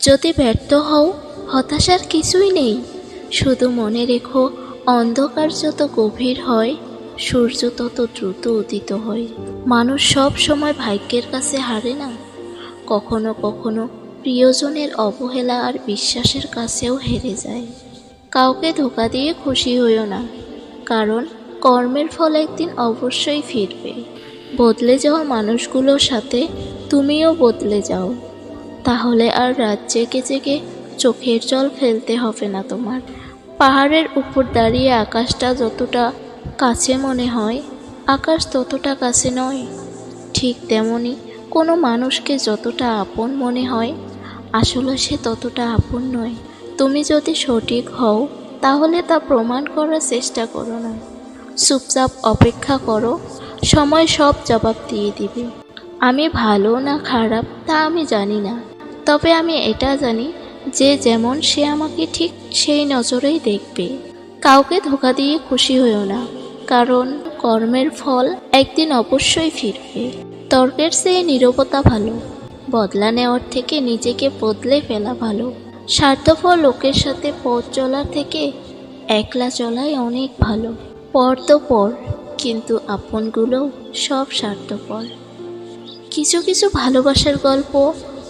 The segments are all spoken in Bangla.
যদি ব্যর্থ হও, হতাশার কিছুই নেই। শুধু মনে রেখো, অন্ধকার যত গভীর হয়, সূর্য তত দ্রুত উদিত হয়। মানুষ সব সময় ভাগ্যের কাছে হারে না। কখনো কখনো প্রিয়জনের অবহেলা আর বিশ্বাসের কাছেও হেরে যায়। কাউকে ধোকা দিয়ে খুশি হইও না, কারণ কর্মের ফল একদিন অবশ্যই ফিরবে। বদলে যাওয়া মানুষগুলোর সাথে তুমিও বদলে যাও। তাহলে আর রাত জেগে জেগে চোখের জল ফেলতে হবে না তোমার। পাহাড়ের উপর দাঁড়িয়ে আকাশটা যতটা কাছে মনে হয়, আকাশ ততটা কাছে নয়। ঠিক তেমনি কোনো মানুষকে যতটা আপন মনে হয়, আসলে সে ততটা আপন নয়। তুমি যদি সঠিক হও, তাহলে তা প্রমাণ করার চেষ্টা করো না। চুপচাপ অপেক্ষা করো, সময় সব জবাব দিয়ে দিবে। আমি ভালো না খারাপ তা আমি জানি না। তবে আমি এটা জানি যে যেমন সে আমাকে ঠিক সেই নজরেই দেখবে। কাউকে ধোকা দিয়ে খুশি হইও না, কারণ কর্মের ফল একদিন অবশ্যই ফিরবে। তর্কের চেয়ে নীরবতা ভালো, বদলা নেওয়ার থেকে নিজেকে বদলে ফেলা ভালো। স্বার্থপর লোকের সাথে পথ চলার থেকে একলা চলাই অনেক ভালো। পর তো পর, কিন্তু আপনগুলো সব স্বার্থপর। কিছু কিছু ভালোবাসার গল্প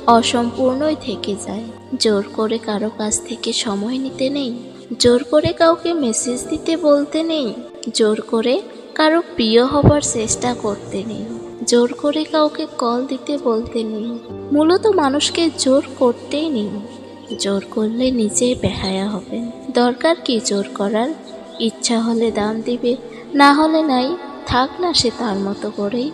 অসম্পূর্ণই থেকে যায়। জোর করে কারও কাছ থেকে সময় নিতে নেই। জোর করে কাউকে মেসেজ দিতে বলতে নেই। জোর করে কারও প্রিয় হবার চেষ্টা করতে নেই। জোর করে কাউকে কল দিতে বলতে নেই। মূলত মানুষকে জোর করতেই নেই। জোর করলে নিজেই বেহায়া হবেন দরকার কি জোর করার? ইচ্ছা হলে দাম দিবে, না হলে নাই। থাক না সে তার মতো করেই।